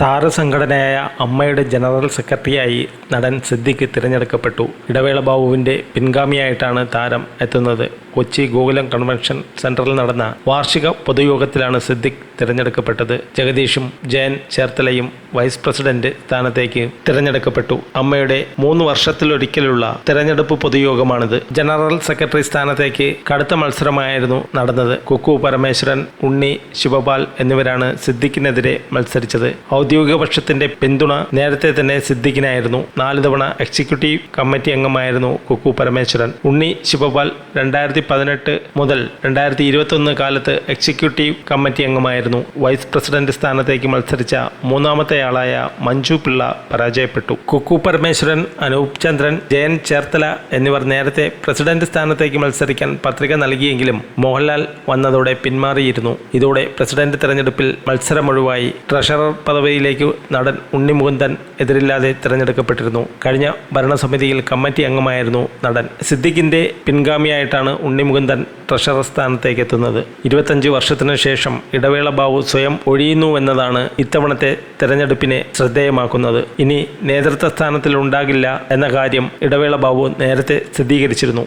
താരസംഘടനയായ അമ്മയുടെ ജനറൽ സെക്രട്ടറിയായി നടൻ സിദ്ദിഖ് തിരഞ്ഞെടുക്കപ്പെട്ടു. ഇടവേള ബാബുവിന്റെ പിൻഗാമിയായിട്ടാണ് താരം എത്തുന്നത്. കൊച്ചി ഗോകുലം കൺവെൻഷൻ സെന്ററിൽ നടന്ന വാർഷിക പൊതുയോഗത്തിലാണ് സിദ്ദിഖ് തിരഞ്ഞെടുക്കപ്പെട്ടത്. ജഗദീഷും ജയൻ ചേർത്തലയും വൈസ് പ്രസിഡന്റ് സ്ഥാനത്തേക്ക് തിരഞ്ഞെടുക്കപ്പെട്ടു. അമ്മയുടെ മൂന്ന് വർഷത്തിലൊരിക്കലുള്ള തിരഞ്ഞെടുപ്പ് പൊതുയോഗമാണിത്. ജനറൽ സെക്രട്ടറി സ്ഥാനത്തേക്ക് കടുത്ത മത്സരമായിരുന്നു നടന്നത്. കുക്കു പരമേശ്വരൻ ഉണ്ണി ശിവപാൽ എന്നിവരാണ് സിദ്ദിഖിനെതിരെ മത്സരിച്ചത്. ഔദ്യോഗിക പക്ഷത്തിന്റെ പിന്തുണ നേരത്തെ തന്നെ സിദ്ദിഖിനായിരുന്നു. നാല് തവണ എക്സിക്യൂട്ടീവ് കമ്മിറ്റി അംഗമായിരുന്നു കുക്കു പരമേശ്വരൻ. ഉണ്ണി ശിവപാൽ രണ്ടായിരത്തി പതിനെട്ട് മുതൽ രണ്ടായിരത്തി ഇരുപത്തൊന്ന് കാലത്ത് എക്സിക്യൂട്ടീവ് കമ്മിറ്റി അംഗമായിരുന്നു. വൈസ് പ്രസിഡന്റ് സ്ഥാനത്തേക്ക് മത്സരിച്ച മൂന്നാമത്തെയാളായ മഞ്ജു പിള്ള പരാജയപ്പെട്ടു. കുക്കു പരമേശ്വരൻ അനൂപ് ചന്ദ്രൻ ജയൻ ചേർത്തല എന്നിവർ നേരത്തെ പ്രസിഡന്റ് സ്ഥാനത്തേക്ക് മത്സരിക്കാൻ പത്രിക നൽകിയെങ്കിലും മോഹൻലാൽ വന്നതോടെ പിന്മാറിയിരുന്നു. ഇതോടെ പ്രസിഡന്റ് തെരഞ്ഞെടുപ്പിൽ മത്സരമൊഴിവായി ട്രഷറർ പദവിയിലേക്ക് നടൻ ഉണ്ണി മുകുന്ദൻ എതിരില്ലാതെ തിരഞ്ഞെടുക്കപ്പെട്ടിരുന്നു. കഴിഞ്ഞ ഭരണസമിതിയിൽ കമ്മിറ്റി അംഗമായിരുന്നു നടൻ സിദ്ദിഖിന്റെ പിൻഗാമിയായിട്ടാണ് ഉണ്ണി മുകുന്ദൻ ട്രഷറർ സ്ഥാനത്തേക്ക് എത്തുന്നത്. ഇരുപത്തഞ്ച് വർഷത്തിനു ശേഷം ഇടവേള ബാബു സ്വയം ഒഴിയുന്നുവെന്നതാണ് ഇത്തവണത്തെ തെരഞ്ഞെടുപ്പിനെ ശ്രദ്ധേയമാക്കുന്നത്. ഇനി നേതൃത്വ സ്ഥാനത്തിൽ ഉണ്ടാകില്ല എന്ന കാര്യം ഇടവേള ബാബു നേരത്തെ സ്ഥിരീകരിച്ചിരുന്നു.